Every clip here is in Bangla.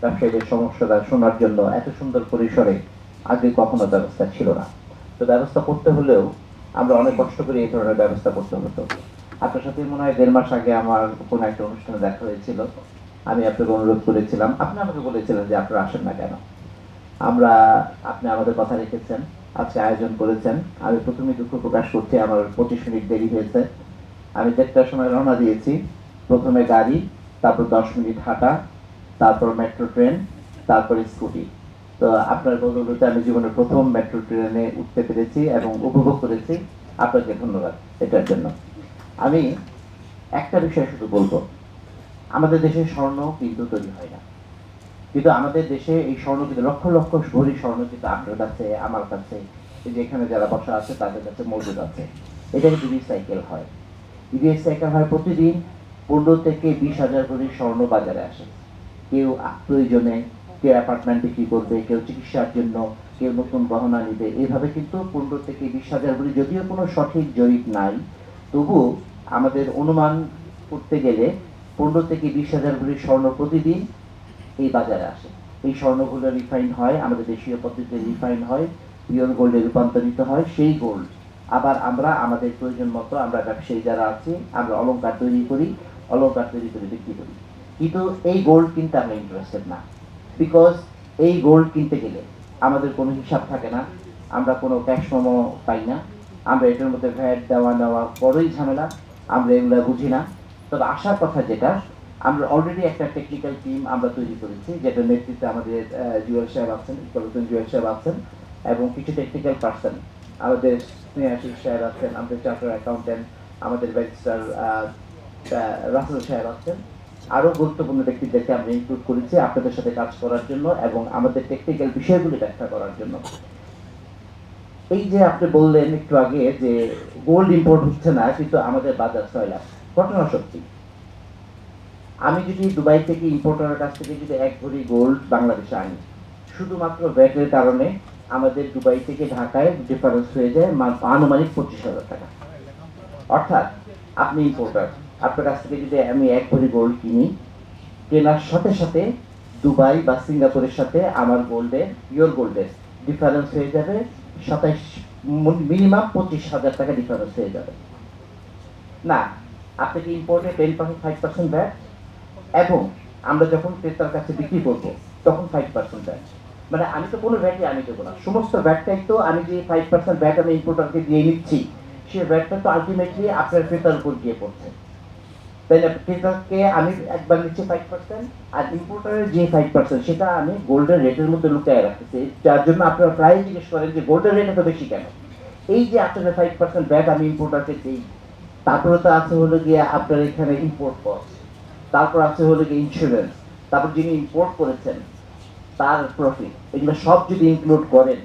ব্যবসায়ীদের সমস্যাটা শোনার জন্য এত সুন্দর পরিসরে আগে কখনো ব্যবস্থা ছিল না। তো ব্যবস্থা করতে হলেও আমরা অনেক কষ্ট করে এই ধরনের ব্যবস্থা করতে হতো। আপনার সাথে মনে হয় দেড় মাস আগে আমার কোনো একটা অনুষ্ঠানে দেখা হয়েছিল। আমি আপনাকে অনুরোধ করেছিলাম। আপনি আমাকে বলেছিলেন যে আপনারা আসেন না কেন? আমরা, আপনি আমাদের কথা রেখেছেন, আজকে আয়োজন করেছেন। আমি প্রথমে দুঃখ প্রকাশ করছি, আমার পঁচিশ মিনিট দেরি হয়েছে। আমি দেড়টার সময় রওনা দিয়েছি। প্রথমে গাড়ি, তারপর দশ মিনিট হাঁটা তারপর মেট্রো ট্রেন তারপরে স্কুটি তো আপনার বদৌলতে আমি জীবনের প্রথম মেট্রো ট্রেনে উঠতে পেরেছি এবং উপভোগ করেছি। আপনাকে ধন্যবাদ এটার জন্য। আমি একটা বিষয় শুধু বলব। আমাদের দেশে স্বর্ণ কিন্তু তৈরি হয় না। কিন্তু আমাদের দেশে এই স্বর্ণ কিন্তু লক্ষ লক্ষ ভরি স্বর্ণ কিন্তু আপনার কাছে আমার কাছে। এই যে এখানে যারা বসা আছে, তাদের কাছে মজুদ আছে। এটা কিন্তু রিসাইকেল হয়। রিসাইকেল হয় প্রতিদিন পনেরো থেকে বিশ হাজার ভরি স্বর্ণ বাজারে আসে। কেউ প্রয়োজনে কেউ অ্যাপার্টমেন্ট বিক্রি করবে, কেউ চিকিৎসার জন্য, কেউ নতুন গহনা নিবে। এইভাবে কিন্তু পনেরো থেকে বিশ হাজার ভরি যদিও কোনো সঠিক জরিপ নাই, তবু আমাদের অনুমান করতে গেলে পনেরো থেকে বিশ হাজার ভরি স্বর্ণ প্রতিদিন এই বাজারে আসে। এই স্বর্ণগুলো রিফাইন হয়, আমাদের দেশীয় পদ্ধতিতে রিফাইন হয়, পিওর গোল্ডে রূপান্তরিত হয়, সেই গোল্ড। আবার আমরা, আমাদের প্রয়োজন মতো আমরা ব্যবসায়ী যারা আছি, আমরা অলংকার তৈরি করি, অলংকার তৈরি করে বিক্রি করি। কিন্তু এই গোল্ড কিনতে আমরা ইন্টারেস্টেড না। বিকজ এই গোল্ড কিনতে গেলে আমাদের কোনো হিসাব থাকে না, আমরা কোনো ক্যাশ পাই না, আমরা এটার মধ্যে ভ্যাট দেওয়া নেওয়া বড়ই ঝামেলা, আমরা এগুলো বুঝি না। তবে আসার কথা যেটা, আমরা অলরেডি একটা টেকনিক্যাল টিম আমরা তৈরি করেছি যেটা নেতৃত্বে আমাদের জুয়েল সাহেব আছেন ইকবালুদ্দিন জুয়েল সাহেব আছেন, এবং কিছু টেকনিক্যাল পার্সন আমাদের স্নেহাশিস সাহেব আছেন, আমাদের চার্টার অ্যাকাউন্টেন্ট আমাদের ব্যারিস্টার রাসেল সাহেব আছেন। আরও গুরুত্বপূর্ণ ব্যক্তিদেরকে আমরা ইনক্লুড করেছি আপনাদের সাথে কাজ করার জন্য এবং আমাদের টেকনিক্যাল বিষয়গুলি ব্যাখ্যা করার জন্য। এই যে আপনি বললেন একটু আগে যে গোল্ড ইম্পোর্ট হচ্ছে না, কিন্তু আমাদের বাজার ছয় লাখ। ঘটনা সত্যি। আমি যদি দুবাই থেকে ইম্পোর্টারের কাছ থেকে যদি এক ভরি গোল্ড বাংলাদেশে আনি, শুধুমাত্র ভ্যাটের কারণে আমাদের দুবাই থেকে ঢাকায় ডিফারেন্স হয়ে যায় আনুমানিক পঁচিশ হাজার টাকা। অর্থাৎ আপনি ইম্পোর্টার আপনার কাছ থেকে যদি আমি এক ভরি গোল্ড কিনি, কেনার সাথে সাথে দুবাই বা সিঙ্গাপুরের সাথে আমার গোল্ডে পিওর গোল্ডের ডিফারেন্স হয়ে যাবে সাতাইশ মিনিমাম পঁচিশ হাজার টাকা ডিফারেন্স হয়ে যাবে। না আপনাকে ইম্পোর্টে ten percent five percent VAT এবং আমরা যখন ক্রেতার কাছে বিক্রি করব, তখন ফাইভ পার্সেন্ট ব্যাট মানে আমি তো কোনো ভ্যাটই আমি দেবো না। সমস্ত ভ্যাটটাই তো আমি যে ফাইভ পার্সেন্ট ব্যাট আমি ইম্পোর্টারকে দিয়ে নিচ্ছি সেই ভ্যাটটা তো আলটিমেটলি আপনার ক্রেতার উপর গিয়ে পড়ছে। না ক্রেতাকে আমি একবার নিচ্ছি ফাইভ পার্সেন্ট আর ইম্পোর্টারের যে ফাইভ পার্সেন্ট সেটা আমি গোল্ডের রেটের মধ্যে লুকিয়ে রাখতেছি। যার জন্য আপনারা প্রায় জিজ্ঞেস করেন যে গোল্ডের রেট এত বেশি কেন? এই যে আপনাদের ফাইভ পার্সেন্ট ব্যাট আমি ইম্পোর্টারকে দিই, তারপরে তো আছে হলো গিয়ে আপনার এখানে ইম্পোর্ট কস্ট তারপর আছে হলো গিয়ে ইন্স্যুরেন্স তারপর যিনি ইম্পোর্ট করেছেন, তার প্রফিট এগুলো সব যদি ইনক্লুড করেন,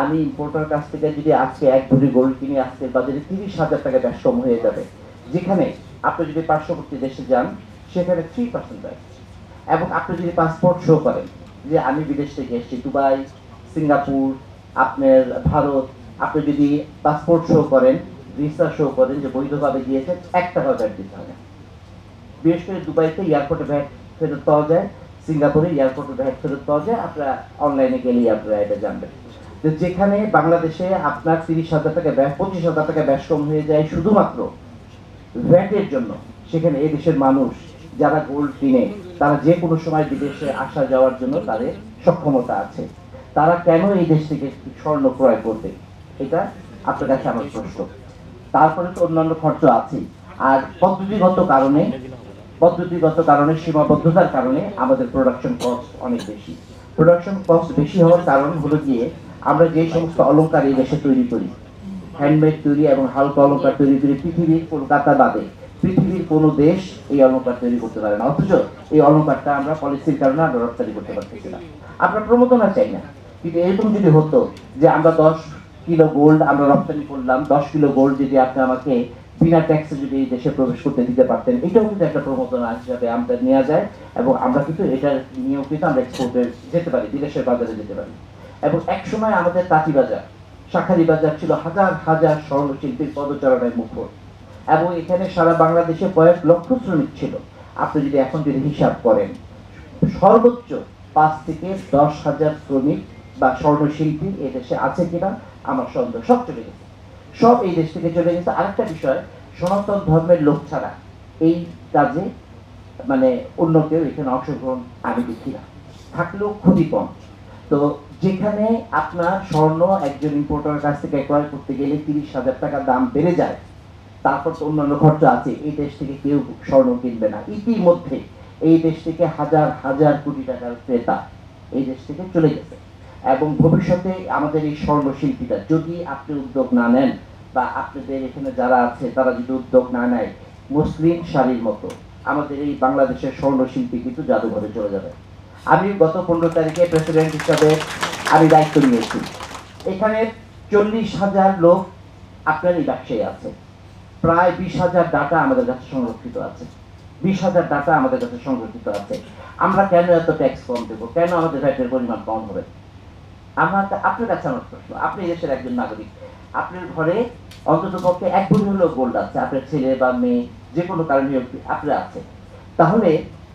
আমি ইম্পোর্টার কাছ থেকে যদি আজকে এক ভরি গোল্ড কিনে আজকে বাজারে তিরিশ হাজার টাকা ব্যাস কম হয়ে যাবে, যেখানে আপনি যদি পার্শ্ববর্তী দেশে যান, সেখানে থ্রি পার্সেন্ট ব্যাস এবং আপনি যদি পাসপোর্ট শো করেন যে আমি বিদেশ থেকে এসেছি, দুবাই, সিঙ্গাপুর, আপনার ভারত, আপনি যদি পাসপোর্ট শো করেন ভিসা শো করেন যে বৈধভাবে গিয়েছেন এক টাকা ব্যাট দিতে হবে। বিশেষ করে দুবাইতে এয়ারপোর্টে ব্যাট ফেরত পাওয়া যায়, সিঙ্গাপুরে এয়ারপোর্টে ব্যাট ফেরত পাওয়া যায়, আপনারা অনলাইনে গেলেই আপনারা এটা জানবেন। যেখানে বাংলাদেশে আপনার তিরিশ হাজার টাকা ব্যাস পঁচিশ হাজার টাকা ব্যাস কম হয়ে যায়, শুধুমাত্র ভ্যাটের জন্য, সেখানে এই দেশের মানুষ যারা গোল্ড কিনে, তারা যে কোনো সময় বিদেশে আসা যাওয়ার জন্য তাদের সক্ষমতা আছে। তারা কেন এই দেশ থেকে স্বর্ণ ক্রয় করবে? এটা আপনার কাছে আমার প্রশ্ন। তারপরে তো অন্যান্য খরচ আছে। আর পদ্ধতিগত কারণে পদ্ধতিগত কারণে, সীমাবদ্ধতার কারণে আমাদের প্রোডাকশন কস্ট অনেক বেশি। প্রোডাকশন কস্ট বেশি হওয়ার কারণ হলো গিয়ে আমরা যে সমস্ত অলংকার এই দেশে তৈরি করি হ্যান্ডমেড তৈরি এবং হালকা অলংকার তৈরি করি পৃথিবীর কলকাতা বাদে পৃথিবীর কোনো দেশ এই অলংকার তৈরি করতে পারে না। অথচ এই অলংকারটা আমরা পলিসির কারণে আমরা রপ্তানি করতে পারতেছি না। আমরা প্রমোদনা চাই না। কিন্তু এরকম যদি হতো যে আমরা দশ কিলো গোল্ড আমরা রপ্তানি করলাম, দশ কিলো গোল্ড যদি আপনি আমাকে বিনা ট্যাক্সে যদি এই দেশে প্রবেশ করতে দিতে পারতেন, এটাও কিন্তু একটা প্রমোদনা হিসাবে আমরা নেওয়া যায় এবং আমরা কিন্তু এটা নিয়েও কিন্তু আমরা এক্সপোর্টে যেতে পারি, বিদেশের বাজারে যেতে পারি। এবং একসময় আমাদের তাঁতি বাজার শাখারি বাজার ছিল হাজার হাজার স্বর্ণশিল্পীর পদচারণায় মুখর এবং এখানে সারা বাংলাদেশে কয়েক লক্ষ শ্রমিক ছিল। আপনি যদি এখন যদি হিসাব করেন, সর্বোচ্চ পাঁচ থেকে দশ হাজার শ্রমিক বা স্বর্ণশিল্পী দেশে আছে কিনা, আমার সন্দেহ সব চলে গেছে সব এই দেশ থেকে চলে গেছে। আরেকটা বিষয়, সনাতন ধর্মের লোক ছাড়া এই কাজে মানে অন্য কেউ এখানে অংশগ্রহণ আমি দেখি না। থাকলেও খুবই কম তো যেখানে আপনার স্বর্ণ একজন ইম্পোর্টারের কাছ থেকে ক্রয় করতে গেলে তিরিশ হাজার টাকা দাম বেড়ে যায়, তারপর তো অন্যান্য খরচ আছে, এই দেশ থেকে কেউ স্বর্ণ কিনবে না। ইতিমধ্যে এই দেশ থেকে হাজার হাজার কোটি টাকার ক্রেতা এই দেশ থেকে চলে গেছে। এবং ভবিষ্যতে আমাদের এই স্বর্ণ শিল্পীরা যদি আপনি উদ্যোগ না নেন বা আপনাদের এখানে যারা আছে, তারা যদি উদ্যোগ না নেয়, মুসলিম শাড়ির মতো আমাদের এই বাংলাদেশের স্বর্ণ শিল্পী কিন্তু জাদুঘরে চলে যাবে। আমি গত পনেরো তারিখে প্রেসিডেন্ট হিসাবে আমি দায়িত্ব নিয়েছি। এখানে চল্লিশ হাজার লোক আপনার এই ব্যবসায়ী আছে। প্রায় বিশ হাজার ডাটা আমাদের কাছে সংরক্ষিত আছে। বিশ হাজার ডাটা আমাদের কাছে সংরক্ষিত আছে। আমরা কেন এত ট্যাক্স কম দেবো? কেন আমাদের ভ্যাটের পরিমাণ কম হবে? আমার আপনার কাছে আমার প্রশ্ন। আপনি দেশের একজন নাগরিক। আপনার ঘরে অন্তত পক্ষে এক ভরি হলেও গোল্ড আছে। আপনার ছেলে বা মেয়ে যে কোনো কারণে আপনার আছে। তাহলে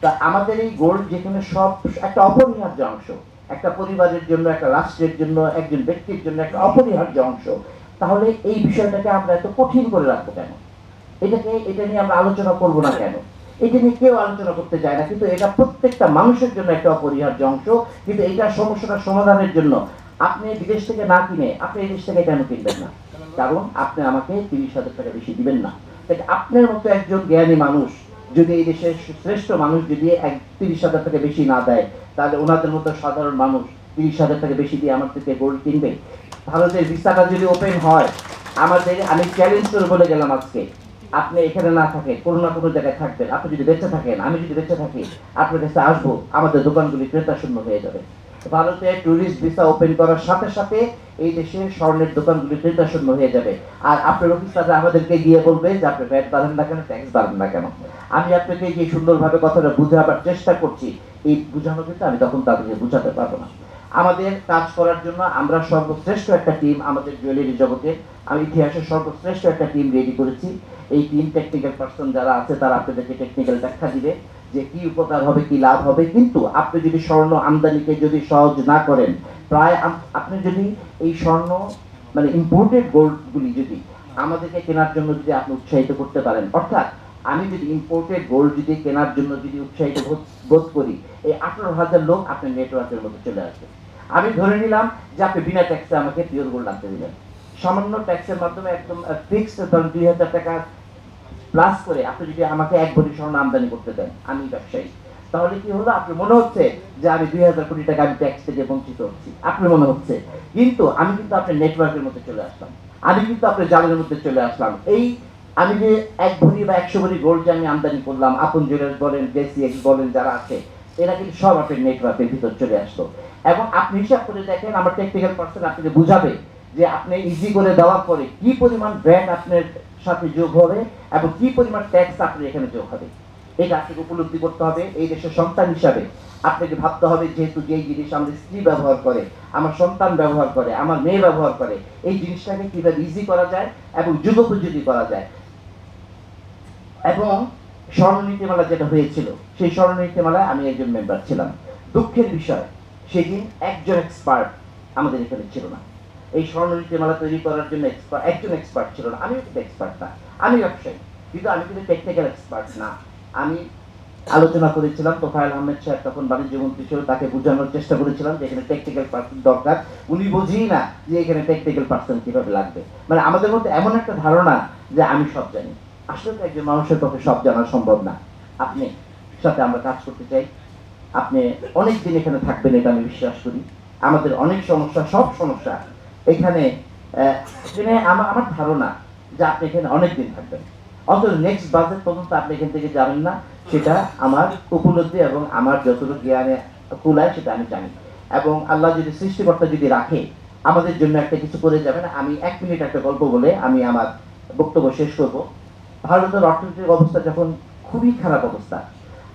তা আমাদের এই গোল্ড যেখানে সব, একটা অপরিহার্য অংশ একটা পরিবারের জন্য, একটা রাষ্ট্রের জন্য, একজন ব্যক্তির জন্য একটা অপরিহার্য অংশ। তাহলে এই বিষয়টাকে আমরা এত কঠিন করে রাখব কেন? এটাকে, এটা নিয়ে আমরা আলোচনা করব না কেন? এটা নিয়ে কেউ আলোচনা করতে চায় না, কিন্তু এটা প্রত্যেকটা মানুষের জন্য একটা অপরিহার্য অংশ। কিন্তু এটা সমস্যাটা সমাধানের জন্য আপনি বিদেশ থেকে না কিনে আপনি এই দেশ থেকে কেন কিনবেন না? কারণ আপনি আমাকে তিরিশ হাজার টাকা বেশি দিবেন না। আপনার মতো একজন জ্ঞানী মানুষ যদি এই দেশের শ্রেষ্ঠ মানুষ যদি এক তিরিশ হাজার টাকা বেশি না দেয় তাহলে ওনাদের মতো সাধারণ মানুষ তিরিশ হাজার টাকা বেশি দিয়ে আমার থেকে গোল্ড কিনবে? ভারতের ভিসাটা যদি ওপেন হয়, আমাদের, আমি চ্যালেঞ্জ করে বলে গেলাম আজকে, আপনি এখানে না থাকেন কোনো না কোনো জায়গায় থাকবেন। আপনি যদি বেঁচে থাকেন, আমি যদি বেঁচে থাকি, আপনার কাছে আসব, আমাদের দোকানগুলি ক্রেতা শূন্য হয়ে যাবে। ভারতে ট্যুরিস্ট ভিসা ওপেন করার সাথে সাথে এই দেশে স্বর্ণের দোকানগুলি ক্রেতা শূন্য হয়ে যাবে। আর আপনার অফিসাররা আমাদেরকে গিয়ে বলবে যে, আপনি ভ্যাট বাড়েন না কেন ট্যাক্স বাড়েন না কেন? আমি আপনাকে যে সুন্দরভাবে কথাটা বুঝাবার চেষ্টা করছি এই বুঝানো কিন্তু আমি তখন তাদেরকে বোঝাতে পারব না। আমাদের কাজ করার জন্য আমরা সর্বশ্রেষ্ঠ একটা টিম আমাদের জুয়েলারি জগতে, আমি ইতিহাসের সর্বশ্রেষ্ঠ একটা টিম রেডি করেছি। এই টিম টেকনিক্যাল পার্সন যারা আছে, তারা আপনাদেরকে টেকনিক্যাল ব্যাখ্যা দিবে যে কি উপকার হবে, কি লাভ হবে। কিন্তু আপনি যদি স্বর্ণ আমদানিকে যদি সহজ না করেন, প্রায় আপনি যদি এই স্বর্ণ মানে ইম্পোর্টেড গোল্ডগুলি যদি আমাদেরকে কেনার জন্য যদি আপনি উৎসাহিত করতে পারেন, অর্থাৎ আমি যদি ইম্পোর্টেড গোল্ড যদি কেনার জন্য যদি উৎসাহিত বোধ- করি, এই আঠারো হাজার লোক আপনার নেটওয়ার্কের মধ্যে চলে আসবে। আমি ধরে নিলাম যে আপনি বিনা ট্যাক্সে আমাকে পিওর গোল্ড আনতে দিলেন। সামান্য ট্যাক্সের মাধ্যমে একদম ফিক্সড ধরুন দুই হাজার টাকা প্লাস করে আপনি যদি আমাকে এক ভরি স্বর্ণ আমদানি করতে দেন, আমি ব্যবসায়ী। তাহলে কি হলো? আপনি মনে হচ্ছে যে আমি দুই হাজার কোটি টাকা আমি ট্যাক্স থেকে বঞ্চিত হচ্ছি? আপনি মনে হচ্ছে? কিন্তু আমি কিন্তু আপনার নেটওয়ার্কের মধ্যে চলে আসলাম। আমি কিন্তু আপনার জালের মধ্যে চলে আসলাম। এই আমি যে এক ভরি বা একশো ভরি গোল্ড যে আমি আমদানি করলাম, আপন জুয়েলার্স বলেন জেসিএক্স বলেন, যারা আছে, এরা কিন্তু সব আপনার নেটওয়ার্কের ভিতর চলে আসলো এবং আপনি হিসাব করে দেখেন, আমার টেকনিক্যাল পার্সন আপনাকে বুঝাবে যে আপনি ইজি করে দেওয়ার পরে কি পরিমাণ ব্যাট আপনার সাথে যোগ হবে এবং কি পরিমাণ ট্যাক্স আপনার এখানে যোগ হবে। এই আপনাকে উপলব্ধি করতে হবে। এই দেশের সন্তান হিসাবে আপনাকে ভাবতে হবে, যেহেতু যেই জিনিস আমাদের স্ত্রী ব্যবহার করে, আমার সন্তান ব্যবহার করে, আমার মেয়ে ব্যবহার করে, এই জিনিসটাকে কীভাবে ইজি করা যায় এবং যুগোপযোগী করা যায়। এবং স্বর্ণনীতিমালা যেটা হয়েছিল, সেই স্বর্ণনীতিমালায় আমি একজন মেম্বার ছিলাম। দুঃখের বিষয়, সেদিন একজন এক্সপার্ট আমাদের এখানে ছিল না। এই স্বর্ণনীতিমালা তৈরি করার জন্য expert- একজন এক্সপার্ট ছিল না। আমিও কিন্তু এক্সপার্ট না। আমি ব্যবসায়ী, কিন্তু আমি কিন্তু টেকনিক্যাল এক্সপার্ট না। আমি আলোচনা করেছিলাম, তোফায়েল আহমেদ সাহেব তখন বাণিজ্য মন্ত্রী ছিল, তাকে বোঝানোর চেষ্টা করেছিলাম যে এখানে টেকনিক্যাল পার্সন দরকার। উনি বুঝেই না যে এখানে টেকনিক্যাল পার্সন কীভাবে লাগবে। মানে আমাদের মধ্যে এমন একটা ধারণা যে আমি সব জানি। আসলে একজন মানুষের পক্ষে সব জানা সম্ভব না। আপনি সাথে আমরা কাজ করতে চাই। আপনি অনেক দিন এখানে থাকবেন এটা আমি বিশ্বাস করি। আমাদের অনেক সমস্যা, সব সমস্যা। এখানে এখানে আমার ধারণা যে আপনি এখানে অনেক দিন থাকবেন। অন্তত নেক্সট বাজেট পর্যন্ত আপনি এখান থেকে যাবেন না। সেটা আমার উপলব্ধি এবং আমার যতটুকু জ্ঞানে কুলায় সেটা আমি জানি। এবং আল্লাহ যদি সৃষ্টিকর্তা যদি রাখে, আমাদের জন্য একটা কিছু করে যাবেন। আমি এক মিনিট একটা গল্প বলে আমি আমার বক্তব্য শেষ করব। ভারতের অর্থনৈতিক অবস্থা যখন খুবই খারাপ অবস্থা,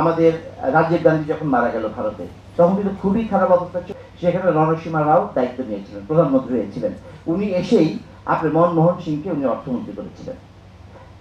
আমাদের রাজীব গান্ধী যখন মারা গেল ভারতে, তখন কিন্তু খুবই খারাপ অবস্থা ছিল। সেখানে রণসীমা রাও দায়িত্ব নিয়েছিলেন, প্রধানমন্ত্রী হয়েছিলেন। উনি এসেই আপনার মনমোহন সিংকে উনি অর্থমন্ত্রী করেছিলেন।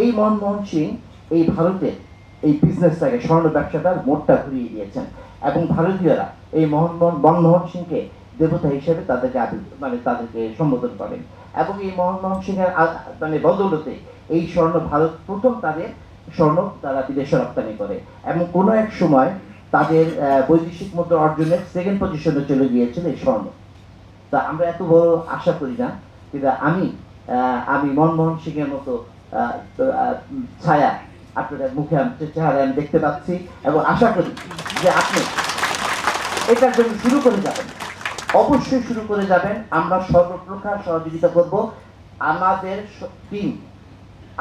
এই মনমোহন সিং এই ভারতের এই বিজনেসটাকে স্বর্ণ ব্যবসাটার মোড়টা ঘুরিয়ে দিয়েছেন এবং ভারতীয়রা এই মোহনমোহন মনমোহন সিংকে দেবতা হিসেবে তাদেরকে মানে তাদেরকে সম্বোধন করেন। এবং এই মোহনমোহন সিংয়ের মানে বদৌলতে এই স্বর্ণ ভারত প্রথম তাদের স্বর্ণ তারা বিদেশে রপ্তানি করে। এবং কোনো এক সময় তাদের বৈদেশিক মুদ্রা অর্জনের সেকেন্ড পজিশনে চলে গিয়েছিল এই স্বর্ণ। তা আমরা এত বড় আশা করি না, কিন্তু আমি আমি মনমোহন সিংয়ের মতো ছায়া আপনাদের মুখে আমি, চেহারায় আমি দেখতে পাচ্ছি এবং আশা করি যে আপনি এটার জন্য শুরু করে যাবেন। অবশ্যই শুরু করে যাবেন। আমরা সর্বপ্রকার সহযোগিতা করব। আমাদের টিম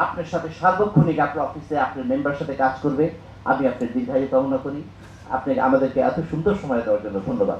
আপনার সাথে সার্বক্ষণিক আপনার অফিসে আপনার মেম্বার সাথে কাজ করবে, আমি আপনার দীর্ঘায়ু কামনা করি। আপনি আমাদেরকে এত সুন্দর সময় দেওয়ার জন্য ধন্যবাদ।